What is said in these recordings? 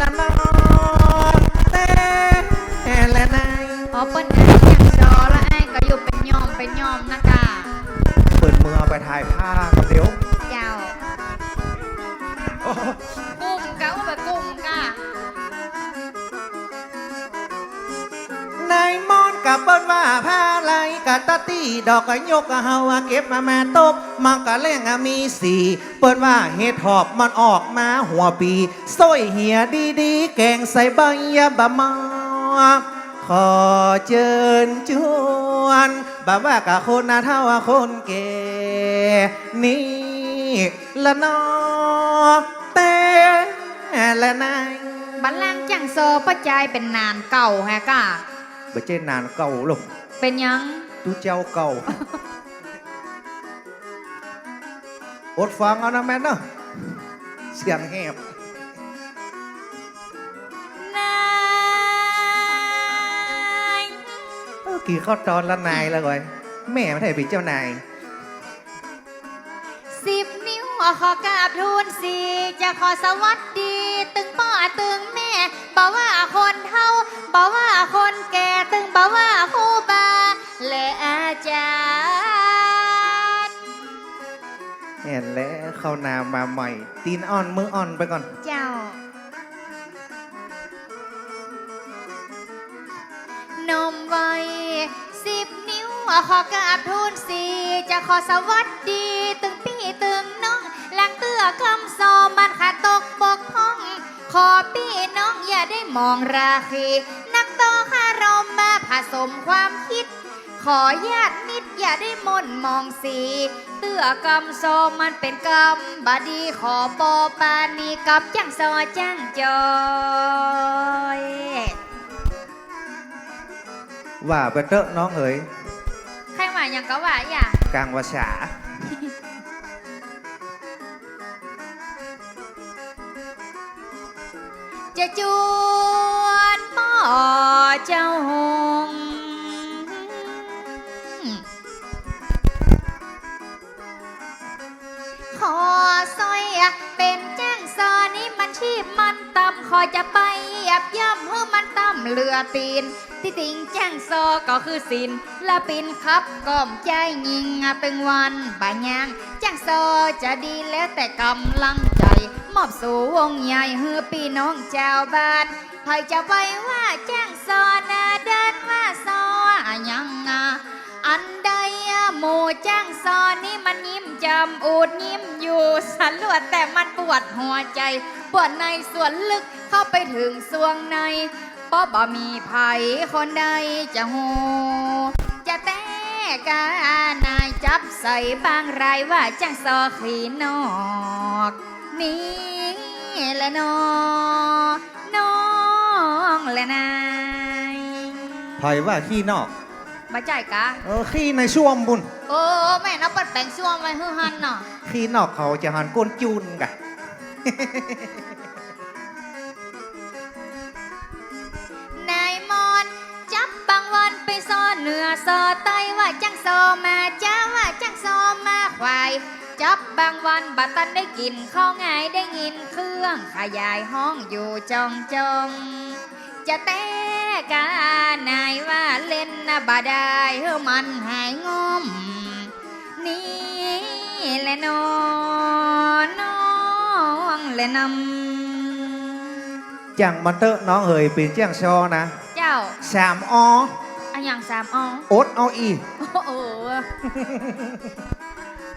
ละนอแต่ละนายอ๋อเปิ้นนะอย่างจอและไอ้ก็อยู่เป็นยอมเป็นยอมนะกะ เปิดมือไปถ่ายภาพ ตะตี้ดอกก็ยกก็เฮาว่าเก็บมาแม่ตบมันก็แรงอะมีสีเปิ้นว่าเฮ็ดหอบมันออกมาหัวปีส้อยเหียดีๆ แกงใส่ใบยาบะมาขอเชิญชวนบ่าว่ากะคนนะเท่าว่าคนแก่นี่ละนอแต่ละนายบัลลังก์จังโซประจายเป็นนานเก่าแฮะกะบ่เจนานเก่าหรอกเป็นหยัง ดูเจ้าเก่า อดฟังเอานะแม่เนาะเสียงแหบนายเมื่อกี้เข้าตอนละนายแล้วก่อยแม่ไม่ได้เป็นเจ้านาย สิบนิ้วขอกราบทูลสีจะขอสวัสดี ตึงพ่อตึงแม่บอกว่าคนเท่าบอกว่าคนแก่ตึงบอกว่าครูบา และอาจารย์เห็นแล้วเข้านามาใหม่ ตีนอ่อนมืออ่อนไปก่อน เจ้า นมไว้สิบนิ้วขอกราบทูลสีจะขอสวัสดี ตึงพี่ตึงน้องหลังเตื้อคำซอมันขาดตกบกพร่อง ขอพี่น้องอย่าได้มองราคีนักโตคารมมาผสมความคิด ขอญาตินิดอย่าได้มนมองสี เตื้อกำโซมันเป็นกรรมบดีขอปอปานีกับจังซอจังจอยว่าไปเตอะน้องเอ๋ยใครว่าอย่างก็ว่าอย่างกลางวาษาจะจวนป่อเจ้าหง จะไปเหยียบย่ำให้มันต่ำเหลือตีน ที่ติงแจ้งซอก็คือสินและปินครับก้อมใจยิงตึงวันบายางแจ้งซอจะดีแล้วแต่กำลังใจ มอบสู่วงใหญ่เฮือพี่น้องเจ้าวบ้านใครจะไปว่าแจ้งซอนาเดินว่าซอยังอะอันใดหมูแจ้างซอนี่มันยิ้มจำอูดยิ้มอยู่สันลวดแต่ วดหัวใจปวดในส่วนลึกเข้าไปถึงสวงในเพราะบ่มีไผคนใดจะหูจะแต้กานายจับใส่บางรายว่าจ้างซอขีนอก นี่แหละน้องน้องแหละนายไผว่าขี้นอกมาจ่ายกะเออขี้ในช่วมบุญโอ้แม่นับปัดแปลงช่วงไว้ฮือหันเนาะขี้นอกเขาจะหันก้นจูนกะ นายมอนจับบางวันไปซอเหนือซอใต้ว่าจังซอมาจ้าว่าจังซอมาควาย จับบางวันบัดตันได้กินข้าวง่ายได้ยินเครื่องขยายห้องอยู่จองจองจะแต่กานายว่าเล่นนะบาได้เฮอมันหายงมนี่แหละนอนอ แหละนำจังมันเตอะน้องเอ๋ยเป็นเจ้างชอนะ เจ้าสามออันอย่างสามอออดเอาอีโอ้โห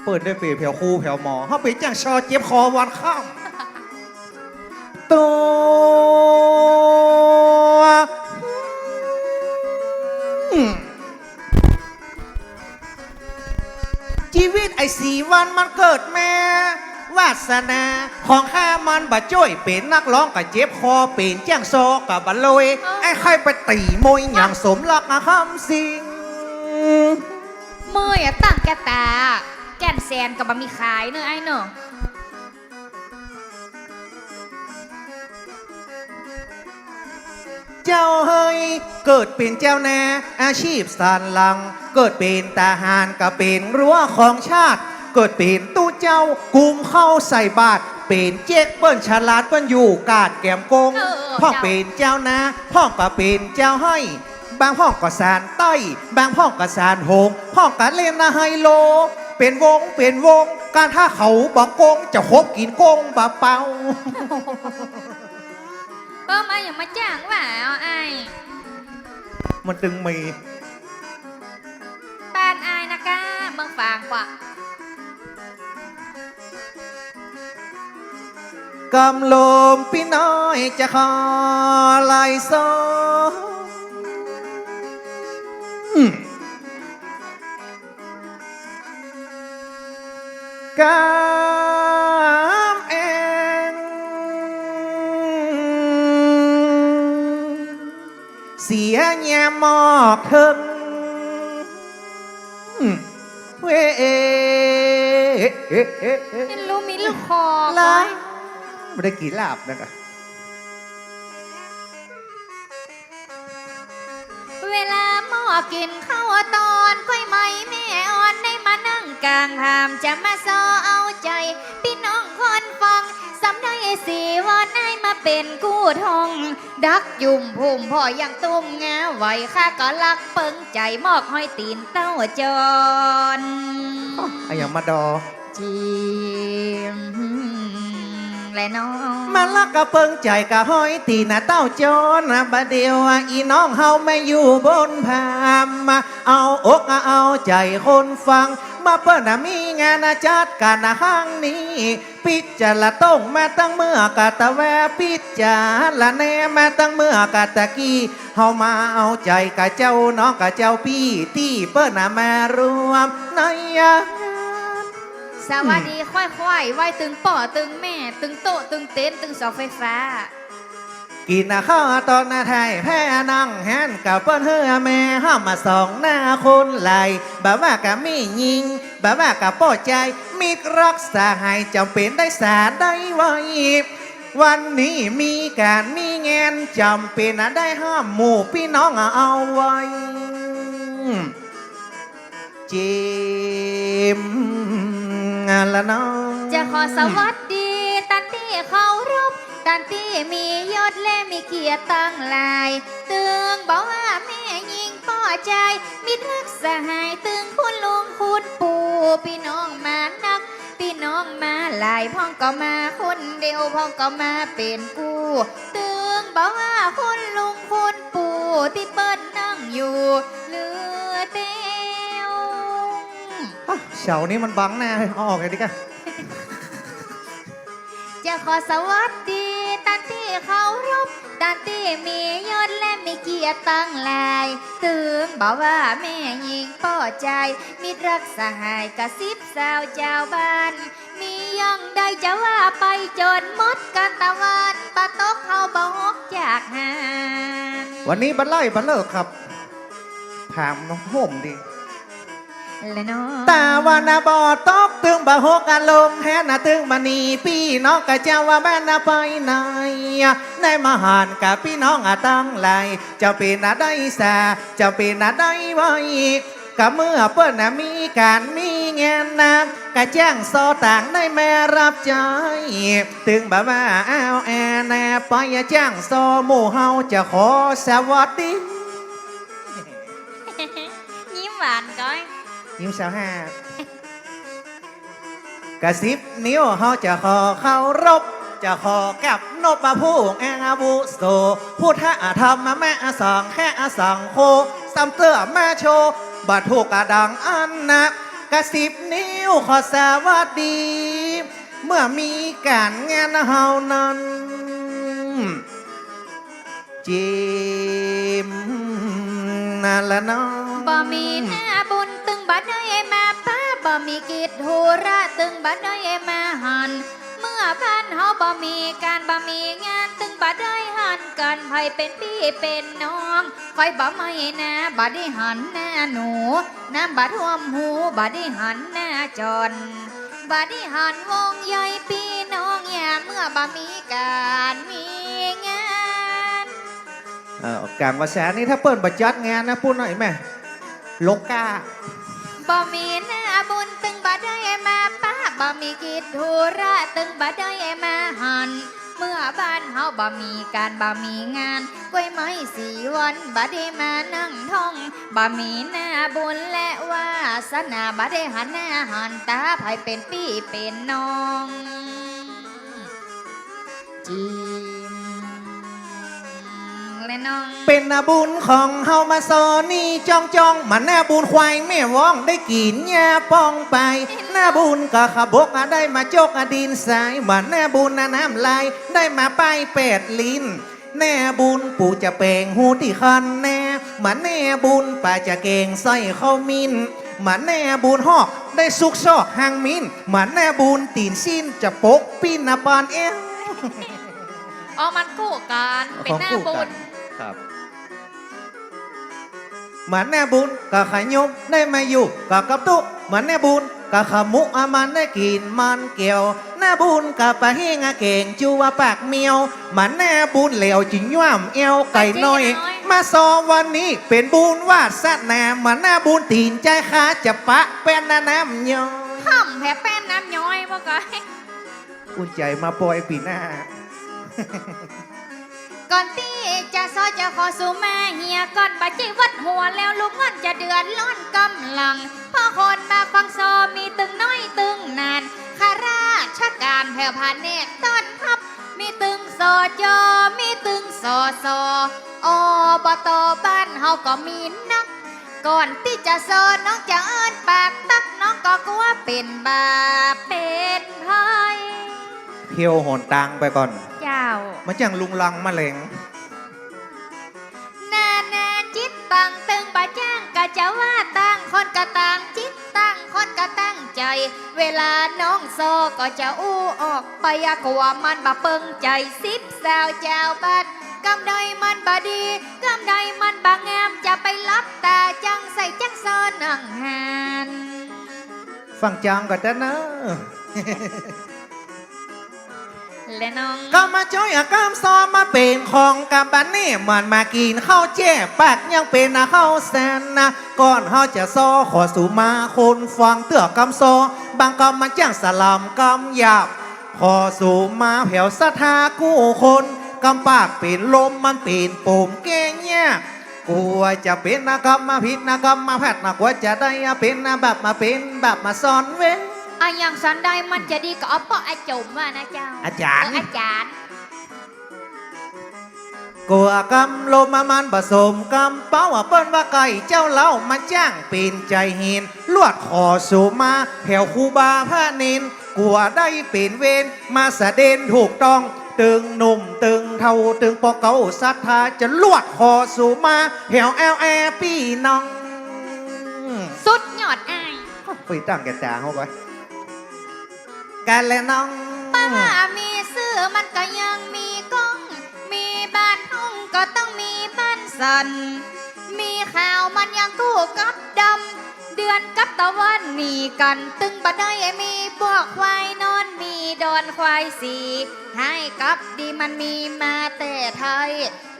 เปิดด้วยเปรย์แผวคูแผวหมอเขาเป็นจ้างชอเจ็บคอวันข้ามตัวอืมชีวิตไอ้สีวันมันเกิดแม่วา สนา ของข้ามันบะจ้อยเป็นนักร้องกับเจ็บคอเป็นจ้างโซกับบะลอยไอ้ใครไปตีมวยอย่างสมรักอะคำสิงมืออย่าตั้งแกตา แก่นแซนกับบะมีขายเนอะไอ้เนอะเจ้าเฮ้ยเกิดเป็นเจ้าแน่อาชีพสานหลัง เกิดเป็นทหารก็เป็นรั้วของชาติ เกิดเป็นตู้เจ้ากุมเข้าใส่บาทเป็นเจ๊กเปิ้นฉลาดเปิ้นอยู่กาดแก้มกงเออพ่องเจ้าเป็นเจ้านาพ่องก็เป็นเจ้าห้อยบางพ่องก็สารต้อยบางพ่องก็สารโหงพ่องก็เล่นนะไฮโล เป็นวงเป็นวง การถ้าเขาบอกโกงจะคบกินโกงบะเป่าเออมาอย่ามาจ้างว่าเอาไอ้ายมันตึงมีปานอายนะกาเมืองฝางกว่า กำลมพี่น้อยจะขอไล่ซออืมกามเองเสียแย่หมอกถึงอืมเว้เอ๊ะเอ๊ะเอ๊ะเอ๊ะเป็นลูกมีลูกคอลาก้อย ไม่ได้กี่ลาบนะครับเวลาหม้อกินข้าวตอนก้อยไหมแม่อ่อนได้มานั่งกลางหามจะมาซอเอาใจ พี่น้องคนฟังสำได้สีวอนได้มาเป็นกู้ทอง ดักยุ่มพุ่มพ่อยังตุ้มงาไหวข้าก็รักเปิงใจมอกห้อยตีนเต้าจรไอ้อย่างมาดอจีม และน้องมาลักกะเปิงใจกะห้อยตีนะเต้าจนนะบะเดียวอะอีน้องเฮาไม่อยู่บนพามมาเอาอกเอาใจคนฟัง มาเปิ้นนะมีงานนะจัดการนะห้างนี้ ปิจจาระต้องมาตั้งเมื่อกะตะแวปิจจาละแน่มาตั้งเมื่อกะตะกี้เฮามาเอาใจกะเจ้าน้องกะเจ้าพี่ที่เปิ้นนะมารวมในงาน สวัสดีค่อยๆไหวตึงป่อตึงแม่ ตึงโต๊ะตึงเต็นตึงเสาไฟฟ้า กินข้าวตอนนาไทยแพ้นั่งแฮนกับเปิ้นเฮือแม่ห้ามมาสองหน้าคนไหลแบบว่ากะมียิงแบบว่ากะป้อใจมิตรรักษาให้จำเป็นได้สาได้ไว้วันนี้มีการมีงานจำเป็นได้ห้ามหมู่พี่น้องเอาไว้จิม ละน้องจะขอสวัสดีตันที่เคารพตันที่มียศและมีเกียรติตั้งหลายตึงบอกว่าแม่ยิงป่อใจมิตรรักสหายตึงคุณลุงคุณปู่พี่น้องมานัก พี่น้องมาหลายพ่องก็มาคนเดียวพ่องก็มาเป็นกูตึงบอกว่าคุณลุงคุณปู่ที่เปิ้นนั่งอยู่ เฉานี้มันบังหน้าเฮ้ยเอาออกเลยดิกะจะขอสวัสดีตันที่เคารพตันที่มียศและมีเกียรติตั้งหลายถึงบอกว่าแม่ยิงป่อใจ มิตรรักสหายกระซิบสาวเจ้าบ้าน มีย่องใดจะว่าไปจนหมดกันตะวันปะตกเขาบอกจากหานวันนี้บันไล่บันเลิกครับถามน้องห่มดิ และน้องตาวันนาบอตกตึงบะหกอารมณ์แฮนาตึงบันีพี่น้องกะเจ้าว่าแม่นาไปไหนในมหานกับพี่น้องอะตั้งไหลเจ้าเป็นอะได้สาเจ้าเป็นอะได้ไว้กะเมื่อเปิ้นน่ะมีการมีงานนำกะแจ้งซอต่างได้แม่รับใจตึงบ่าว่าอ้าวแอแน่ไปแจ้งซอหมู่เฮาจะขอสวัสดียิ้มหวานก้อย ยิ้มสาวห้ากระซิบนิ้วเฮาจะขอเคารพจะขอกับนบมาผู้แองอาวุโสผู้ท่าธรรมแม่สองแค่สังโคซัมเตอร์แม่โชบัดถูกกระดังอันนะกระซิบนิ้วขอสวัสดี เมื่อมีการงานเฮานั้นจิมนั่นละน้องบ่มีหน้าบ บัดได้มาป้าบ่มีกิจธุระตึงบัดได้มาหันเมื่อบ้านเฮาบ่มีการบ่มีงานตึงบัดได้หันกันไผเป็นพี่เป็นน้องคอยบ่ไม่นะบัดได้หันหน้าหนูน้ำบัดท่วมหูบัดได้หันหน้าจนบัดได้หันวงใหญ่พี่น้องอย่าเมื่อบ่มีการมีงานเออกลางภาษานี่ถ้าเปิ้นบัจัดงานนะพูดหน่อยแม่ลกกา บ่มีหน้าบุญตึงบ่ได้มาป้าบ่มีกิจธุระตึงบ่ได้มาหันเมื่อบ้านเฮาบ่มีการบ่มีงานกล้วยไม้สีวันบ่ได้มานั่งท่องบ่มีหน้าบุญและวาสนาบ่ได้หันหน้าหันตาไผเป็นพี่เป็นน้องจิม และน้อง เป็นนาบุญของเฮามาซอนี่จ้องจ้องมันแน่บุญควายแม่ว่องได้กินยาป้องไป หน้าบุญก็ขบกอะได้มาจกอะดินสายมันแน่บุญนะน้ำลายได้มาป้ายเป็ดลิ้นแน่บุญปู่จะเปลงหูที่คันแน่มันแน่บุญป้าจะเก่งสร้อยเข้ามินมันแน่บุญหอกได้สุกซอกหางมินมันแน่บุญตีนสิ้นจะปกปิ้นนาปานเอวอ๋อมันกู้กันเป็นหน้าบุญ ครับเหมือนแน่บุญกับขยุมได้มาอยู่กับกับตุเหมือนแน่บุญกับขมุอามันได้กินมันเกี่ยวหน้าบุญกับปะเฮงอาเก่งจูว่าปากเมียวเหมือนแน่บุญเหลวจิงย่ำเอวไก่น้อย มาซอวันนี้เป็นบุญวาสนาเหมือนแน่บุญตีนใจขาจะปะเป็นน้ำน้ำยอห้ำแผ่แป้นน้ำย้อยบ่ก็อุ่นใจมาปล่อยปีหน้า ก่อนที่จะซอจะขอสู่แม่เฮียก่อนบัจจิวัดหัวแล้วลูกงินจะเดือดร้อนกำลังพ่อคนมาฟังซอมีตึงน้อยตึงนานข้าราชการแผ่วพาเนกต้นทับ มีตึงสอจอมีตึงสอสออบตบ้านเฮาก็มีนัก ก่อนที่จะสอนน้องจะเอิ้นปากตักน้องก็กลัวเป็นบาเป็นภัยเพียวโหนตังไปก่อน เจ้า มันจังลุงลังมะเร็งนานาจิตตั้งตึงบาจ้างกะจะว่าตั้งคนกะตั้งจิตตั้งคนกะตั้งใจ เวลาน้องโซก็จะอู้ออกไปอะกว่ามันบะเปิงใจสิบสาวเจ้าบัดกำใดมันบาดีกำใดมันบางามจะไปรับตาจังใส่จังซอนนังหันฟังจังก่อนนะเนอะ และน้องก็มาช่วยกามซ้อมมาเป็นของกับบันนี่มือนมากินข้าวแจ้ปากยังเป็นนะข้าวแซนนะก่อนเขาจะซอขอสู่มาคนฟังเตือกกำซอบางกำมันจ้างสลัมกำหยาบขอสู่มาแผวสถากู้คนกำปากเป็นลมมันเป็นปุ่มเก่งเนี่ยกลัวจะเป็นนะกำมาผิดนะกำมาแพทย์นะกลัวจะได้เป็นนะแบบมาเป็นแบบมาสอนเว้ อะอย่างสันใดมันจะดีก็เอาเปาะอาจุ่มว่านะเจ้าอาจารย์ เอาจารย์กัวกำลมมามันผสมกำเป้าว่าเปิ้นว่าไก่เจ้าเล่ามาจ้างเป็นใจเห็นลวดขอสู่มาแผ่วคูบาพระนินกัวได้เป็นเวนมาสะเด็นถูกต้อง ตึงหนุ่มตึงเท่าตึงปอเก่าศรัทธาจะลวดขอสู่มาแผ่วแอลแอพี่น้องสุดยอดอาย ไปตั้งแกจางเข้าไป กันและน้อง ป้ามีซื้อมันก็ยังมีกล้อง มีบ้านห้องก็ต้องมีบ้านสัน มีข่าวมันยังกู้กับดำ เดือนกับตะวันหนีกัน ตึงบัดได้มีพวกควายนอนมีดอนควายสีให้กับดีมันมีมาแต่ไทย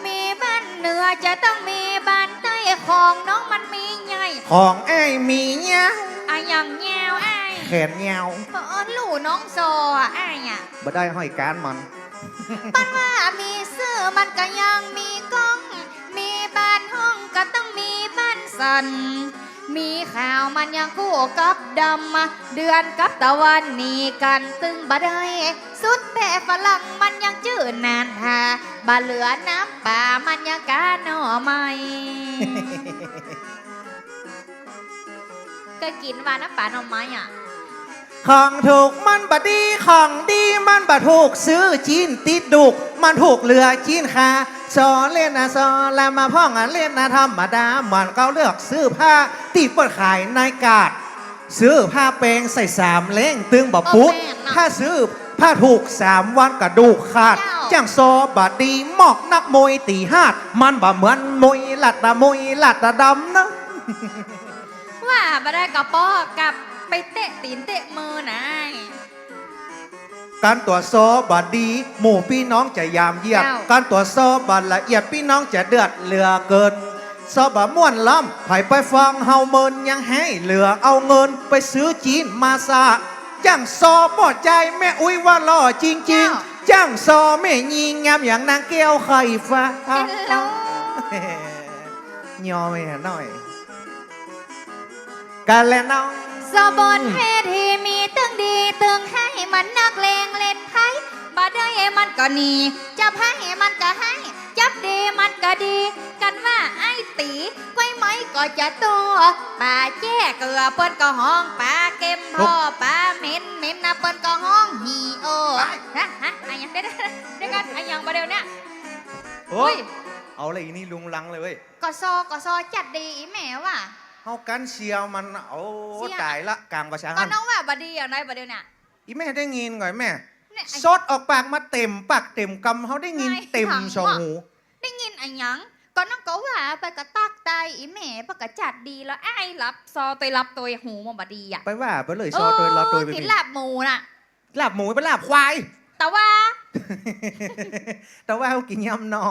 มีบ้านเหนือจะต้องมีบ้านใต้ของน้องมันมีใหญ่ของไอ้ายมีเงี้ยอะอย่างแงวไอ้าย แขนเงาเออลู่น้องโซอะไอ้ายอะบ่ได้ห้อยการมัน ปันว่ามีเสื้อมันก็ยังมีกล้อง มีบ้านห้องก็ต้องมีบ้านสัน มีข่าวมันยังกู้กับดำมาเดือนกับตะวันหนีกันตึงบ่ได้สุดแต่ฝรั่งมันยังจืดนานทาบ่เหลือน้ำป่ามันยังกาหน่อไม่ก็กินว่าน้ำป่าหน่อไม้อะ ของถูกมันบดีของดีมันบถูกซื้อจีนติดดุก มันถูกเรือจีนคาซอเล่นนะซอแล้วมาพ่องอะเล่นนะธรรมดามันก็เลือกซื้อผ้าตีเปิดขายในกาดซื้อผ้าแปลงใส่สามเล้งตึงบะปุ๊ดโอ้แม่นเนาะถ้าซื้อผ้าถูกสามวันกระดูกขาดเจ้าจังซอบาดีหมอกนักมวยตีหาดมันบ่เหมือนมวยหลัดตะมวยหลัดตะดำนะว่าบ่ได้กระปอกลับไป เตะตีนเตะมือนายการตรวจสอบบัตรดีหมู่พี่น้องจะยามเยียดเจ้าการตรวจสอบบัตรละเอียดพี่น้องจะเดือดเหลือเกินสอบบะม่วนล้ำไผไปฟังเฮาเมินยังให้เหลือเอาเงินไปซื้อจีนมาซะจ้างซอปอดใจแม่อุ้ยว่าหล่อจริงเจ้าๆจ้างซอแม่ยิงงามอย่างนางแก้วไข่ฟ้าเฮลโลยอมไปหน่อยกันแล้วน้อง สบนเวทีมีตึงดีตึงให้มันนักเลงเล่นไพ่บาดได้มันก็หนีจับให้มันก็ให้ จับดีมันก็ดี กันว่าไอ้ตีไว้ไหมก็จะตัวป่าแจ้เกลือเปิ้นก็ห้องป่าเก็มพ่อป่าเหม็นเหม็นนะเปิ้นก็ห้องฮีโอฮะฮะอะไรยังได้ได้ได้กันอะไรยังประเดี๋ยวเนี้ยโอ้ยเฮ้ยเอาอะไรอีนี่ลุงลังเลยเว้ยก็ซอก็ซอจัดดีอีแม่ว่ะ เฮากันเชียวมันโอ้เชียร์ตายละกลางประชาก็หันน้องว่าบดีอย่างไรประเดี๋ยวเนี้ยอีแม่ได้ยินก่อนแม่เนี่ยไอ้ ซดออกปากมาเต็มปากเต็มกำเขาได้ยินไม่เต็มถังสองว่ะ หู ได้ยินอันยังก็น้องก็ว่าไปกระตักไตอีแม่ไปกระจัดดีแล้วไอ้ายรับซอตัวรับตัวหูมาบดีอะไปว่าไปเลยซอตัวรับตัวไปกินพี่ลาบหมูน่ะ ลาบหมูไปลาบควาย แต่ว่าแต่ว่าเขากินยำนอ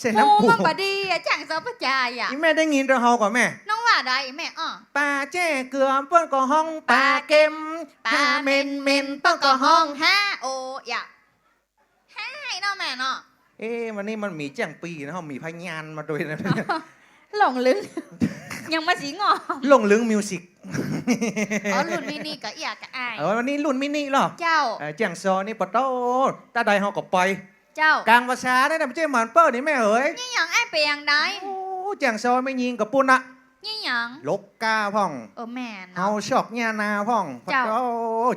เส้นหมูน้ำปูมันบดีอะจังซอประจายอะอีแม่ได้ยินเราเฮาก่อนแม่ น้องว่าได้อีแม่อ้อปลาเจ้เกลือเปิ้นก็ห้องปลาเค็มปลาปลาเมเม็นนเมเม็นนต้ต้อองงก็ก็ห้ห้อองงห้าโออย่าให้เนาะแม่เนาะเอ๊ะวันนี้มันมีแจ้งปีนะเขามีพยานมาด้วยนะหลงลึกยังมาสีงอลงลึงมิวสิกอ๋อรุ่นมินี่ก็เอียกับอายเออวันนี้รุ่นมินิเหรอเจ้าเออแจ้งซอนี่ปะโตตาใดเฮาก็ปล่อย เจ้ากลางภาษาได้นะไม่ใช่หมันเปิ้ลนี่แม่เอ๋ยนี่หยังไอ้ายไปยังได้โอ้แจ้งซอไม่ยิงกับปุ้นอะนี่หยังลกกาพ่องเออแม่เฮาเนาะชอกญานาพ่องเจ้าโอ้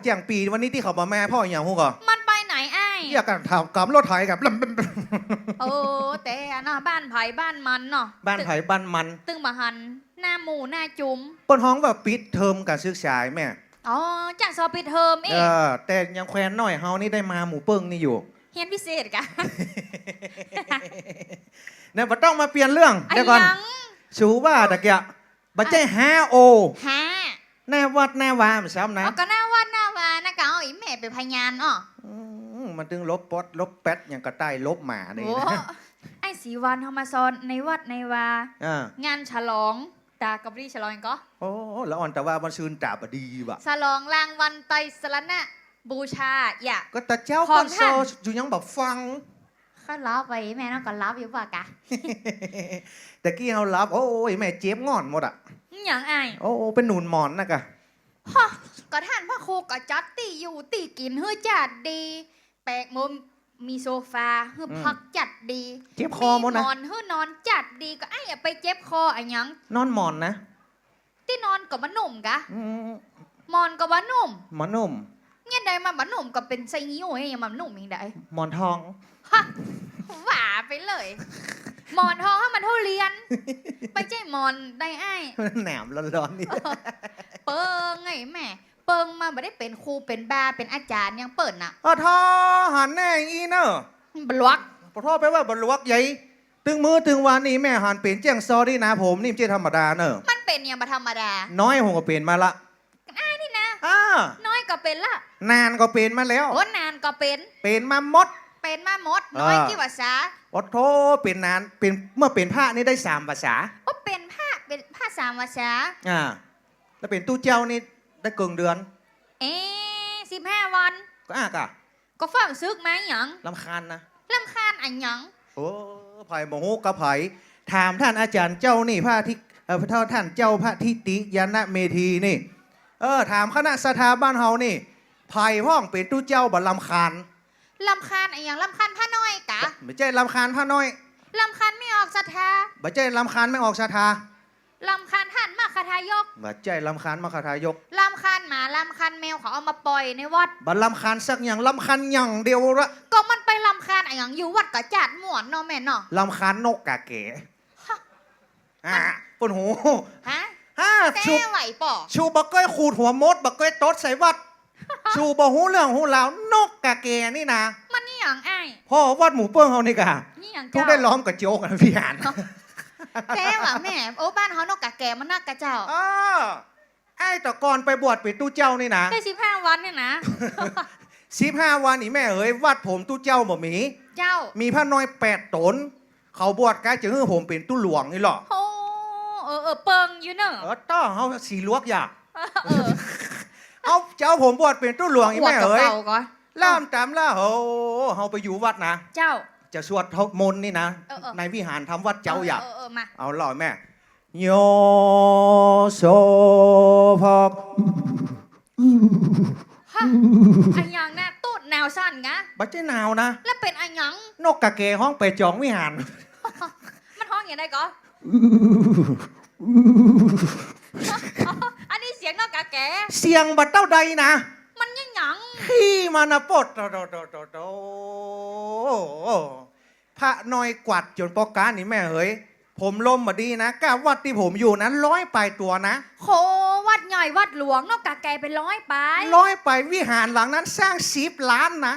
แจ้งปีวันนี้ที่เขามาแม่พ่ออย่างฮู้ก่อมันไปไหนไอ้ายอยากกันทำกับรถไถกับโอ้แต่อะเนาะบ้านไผ่บ้านมันเนาะบ้านไผบ้านมัน ตึงบะหันหน้าหมูหน้าจุ๋มเปิ้นห้องว่าปิดเทอมการศึกษาแม่อ๋อจังสอบปิดเทอมเอเองอแต่ยังแควนน้อยเฮานี่ได้มาหมูเปิ้งนี่อยู่ เฮียนพิเศษกะ เนี่ยบ่ต้องมาเปลี่ยนเรื่องไอ้เดี๋ยวก่อนยังสูว่าตะเกียบัจเจ้ฮาโอฮะแน่วัดแน่วามซ้ำนะเอาก็หน้าวัดหน้าวานะกะเอาอีแม่ไปนพยานอ้ออืมมันถึงลบปดลบแป๊ดอย่างกระต่ายลบหมานี่โอ้นะไอ้สีวันเขามาซ้อนในวัดในวา อ่างานฉลองตากับรีฉลองก็ โอ้แล้วอ่อนแต่ว่ามันซืนตาบดีว่ะ ฉลองรางวัลไตรสรณะ บูชาอย่า ก็ตาเจ้าขอปังนโซท่าน อยู่ยังแบบฟัง ก็รับไปแม่น้องก็รับอยู่ป่ะกะแต่กี้เขารับ โอ้ยแม่เจ็บงอนหมดอะอหย่างไอ้โอ้เป็นหนุนหมอนนะกะฮะก็ท่านพระครูก็จัดตีอยู่ตีกินเฮือจัดดี แปลกมุมมีโซฟาเฮือพักจัดดีเจ็บคอหมดนนะอนเฮือนอนจัดดีก็ไอ้อย่าไปเจ็บคออะหยังนอนหมอนนะที่นอนกับบ้านุ่มกะอืมมอนกับบ้านุ่มหมอนนุ่ม เนี่ยได้มาบ้านุ่มก็เป็นไซงิ้วไอ้ยังมานุ่มยังได้หมอนทอง ฮะหว่าไปเลย หมอนทองให้มันเท่าเรียน ไปใจหมอนได้ไอ้แหนมร้อนๆนี่เปิงไงแม่ เปิงมาไม่ได้เป็นครูเป็นบาเป็นอาจารย์ยังเปิดน่ะอ๋อทอหันแน่อีเนอะบล็อกปะทอไปว่าบรลวกใหญ่ตึงมือตึงวันนี้แม่หันเป็นแจ้งซอดี้นะผมนี่ไม่ใช่ธรรมดาเนอะมันเป็นอย่างธรรมดา น้อยผมก็เป็นมาละนี่นะอ่าน้อย ก็เป็นละนานก็เป็นมาแล้วโอ้นานก็เป็น เป็นมาหมด เป็นมาหมดน้อยอ่ากี่ภาษาปะโทเป็นนานเป็นเมื่อเป็นพระนี่ได้สามภาษาโอ้เป็นผ้าเป็นผ้าสามภาษาอ่าแล้วเป็นตู้เจ้านี่ได้เกิงเดือน เอ๊สิบห้าวัน ก็อะกะก็ฟังซึกไหมหยังลำคาญนะลำคาญอันหยังโอ้ไผ่โมโหกระไผ่ถามท่านอาจารย์เจ้านี่พระที่เออพระเท่าท่านเจ้าพระทิติยานเมธีนี่ เออถามคณะสถาบ้านเฮานี่ไผ่ห้องเป็นตู้เจ้าบัลลำคาญลำคาญอันหยังลำคาญผ้าน้อยกะไม่ใช่ลำคาญพระน้อยลำคาญไม่ออกศรัทธาไม่ใช่ลำคาญไม่ออกชาทาลำคาญท่านมาคาทายกไม่ใช่ลำคาญมาคาทายกลำคาญหมาลำคาญแมวเขาเอามาปล่อยในวัดบัลลำคาญสักอย่างลำคาญอย่างเดียวละก็มันไปลำคาญอันหยังอยู่วัดกะจัดหมวนเนาะแม่เนาะลำคาญนกกาเก๋อ่าปนหูฮะ ฮ่าแซ่ชูไหวป่อชูบักก้อยขูดหัวมดบักก้อยตดใส่วัด ชูบหูเรื่องหูราวนกกาเกนี่นะมันนี่หยังไอ้ายพ่อวัดหมูเปิ้งเฮานี่กะนี่หยังทุกเจ้าได้ล้อมกับโจกกันพี่หานแซ่ว่ะแม่โอ้บ้านเขานกกะแกมันนักกะเจ้าอ้อไอ้ตะกอนไปบวชเป็นตู้เจ้านี่นะได้สิบห้าวันเนี่ยนะสิบห้าวันนี่แม่เอ๋ยวัดผมตู้เจ้าบ่มี เจ้ามีพระน้อยแปดตน เขาบวชกายจะให้ผมเป็นตู้หลวงนี่หรอโอ้ เออเออเปิงอยู่เนอะเออต้อเขาสีลวกอยากเออเอาเจ้าผมบวชเป็นตู้หลวงอีอวดแม่กับเอ้ยเก่าก่อนล่ามตามล่าโหเฮาไปอยู่วัดนะ เจ้า จะสวดทมนต์นี่นะเออเออในวิหารทำวัดเจ้าอยากเออเออมาเอาหล่อแม่โยโสภกฮะอันยังนะตูดแนวสั้นงะบัจเจนาวนะ แล้วเป็นอันยัง นกกะเกห้องไปจองวิหาร มันห้องอย่างไรก่ อนอันนี้เสียงนกกาแก เสียงบัดเต้าใดนะมันยังหยัง ขี้มันนะปดโตโตโตโตโตพระน้อยกวัดจนปอการนี่แม่เฮ้ยผมล้มมาดีนะกะวัดที่ผมอยู่นั้นร้อยไปตัวนะ โควัดใหญ่วัดหลวงนกกาแกเป็นร้อยไป ร้อยไปวิหารหลังนั้นสร้างสิบล้านนะ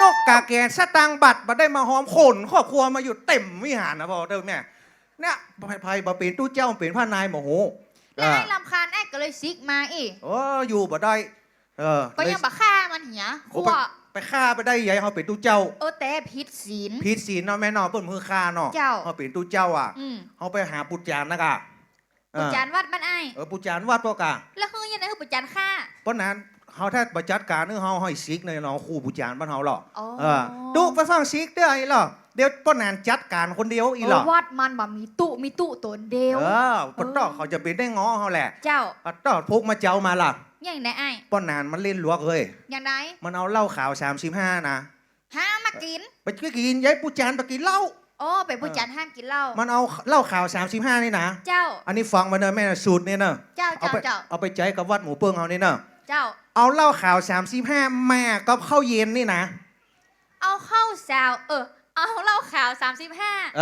นกกาแกสตางค์บัตรมาได้มาหอมขนครอบครัวมาอยู่เต็มวิหารนะพ่อเด้อแม่ เนี่ยไพ่ไพ่บาเป็นตู้เจ้าเป็นพระนายโมโหแล้วไอ้ลำคาญไอ้ก็เลยซิกมาอีกเอออยู่บ่ได้ เออก็ยังบักฆ่ามันเหียโอ้ขั้วไปไปฆ่าไปได้ยัยเขาเป็นตู้เจ้าเออแต่พิษศีลพีดศีลเนาะแม่เนอเปิ้นมือฆ่าเนาะเจ้า เขาเป็นตู้เจ้าอะอืมเขาไปหาปุจจานนะกะเอปุอจานวัดมันไอ้เออปุจจานวัดพวกกะแล้วคือยังไงคือปุจานฆ่า เพราะนั้น เขาถ้าประจัดการนึกเขาให้ซิกในเนาะคู่ปุจจานบ้านเขาหรอกอ๋อ เออดูไปฟังซิกเด้ออีหรอเดี๋ยวป้อนานจัดการคนเดียวอีหรอเออวัดมันบ่มีตุมีตุตนเดียว เออปะตอกเขาจะเป็นได้ง้อเขาแหละเจ้าปะตอกพกมาเจ้ามาล่ะอย่างไหนไอ้ป้อนานมันเล่นลวกเฮ้ยอย่างไหนมันเอาเหล้าขาว35นะห้ามมากินไปกินยายปุจจานไปกินเหล้า โอ้เป็นปุจานห้ามกินเหล้ามันเอาเหล้าขาว35นี่นะ เจ้า อันนี้ฟังมาเนอะแม่นะสูตรเนี่ยเนอะเจ้าเอาเจ้าไปเจ้าเอาไปใจกับวัดหมูเปิ้งเอานี่เนอะเจ้า เอาเหล้าขาว35แม่กับข้าวเย็นนี่นะ เอาเข้าวสาวเออ เอาเหล้าขาว เอ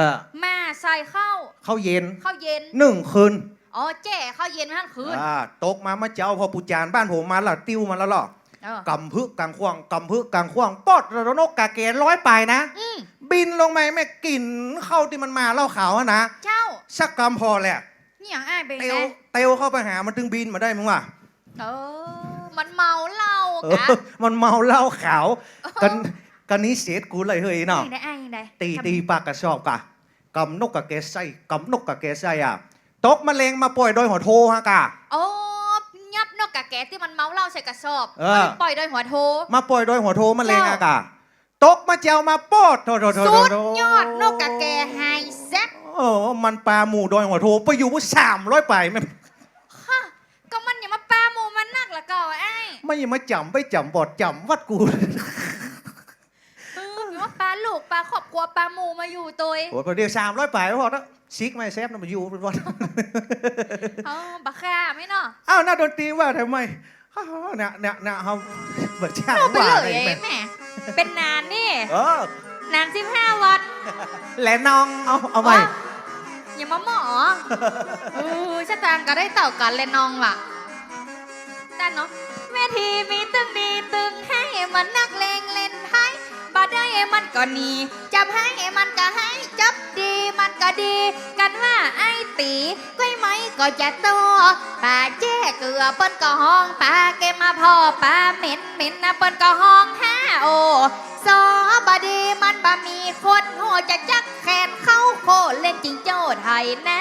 อ35มาใส่เข้าวข้าวเย็นข้าวเย็น หนึ่งคืนอ๋อแจ้ข้าวเย็นมาทั้งคืนอ่าตกมามาเจ้าพอปูจานบ้านผมมาและติ้วมาแล้วหรอเออกำพึกกลางขวางกำพึกกลางขวางปอดระนกกาเกนร้อยไปนะ อืมบินลงมาแม่กลิ่นเข้าที่มันมาเหล้าขาวอะนะเจ้าสักกำพอแหละ นี่อย่างอ้ายเป็นเตไงวเตวเข้าไปหามันถึงบินมาได้มึงว่ะ เออ มันเมาเหล้าเออกะมันเมาเหล้าขาวกันกันนี้เสียดกูเลยเฮ้ยเนาะ ยังได้อ้ายยังได้ตีตีปากกระสอบกะกำนกกะเกไส้กำนกกะเกไส้อะตกมะเร็งมาป่วยโดยหัวโทฮะกะ โอ้ยับนกกะแกที่มันเมาเหล้าใส่กระสอบเออ มันปล่อยโดยหัวโท มาป่วยโดยหัวโทมะเร็งอะกะตกมาเจียวมาโปอดโถโถโถสุโถดโถยอดนกกะแกไฮแซ็กเออมันปลาหมูโดยหัวโทไปอยู่สามร้อยไปไม่ฮะก็มันอย่า มาปาหมูมันนักละก็ไอ้ายไม่ยังมาจำไปจำบอดจำวัดกูเออมีว่าปลาลูกปลาครอบครัวปลาหมูมาอยู่ตัวเองโอ้ยพอดีสามร้อยไปพอแล้วซิกไม่แซฟนะมาอยู่เป็นวันเอาบักค่าไหมเนาะอ้าวหน้าดนตรีว่าทำไมอ้าวเนี่ยเนี่ยเนี่ยเขาเบิดช่างเอาไปว่าเลยได้ไหมแหม่เป็นนานนี่เออนานสิบห้าวันแหละน้องเอาเอาไปอ๋ออย่ามาหมอเออชะตางก็ได้เต่ากันเลยน้องล่ะ ได้เนาะแม่ทีมีตึงดีตึงให้มันนักเลงเล่นให้บ่ได้มันก็หนีจับให้มันก็ให้จับดีมันก็ดี กันว่าไอ้ตีก้อยไหมก็จะโตป่าแจ้เกลือเปิ้นก็ห้องป่าเกมาพ่อป่าเหม็นเหม็นนะเปิ้นก็ห้องห้าโอสอบดีมันบะมีคนโหจะจักแขนเข้าโคเล่นจิงโจ้ไทยนะ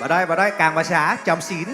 บ่ได้บ่ได้กลางภาษาจำศีล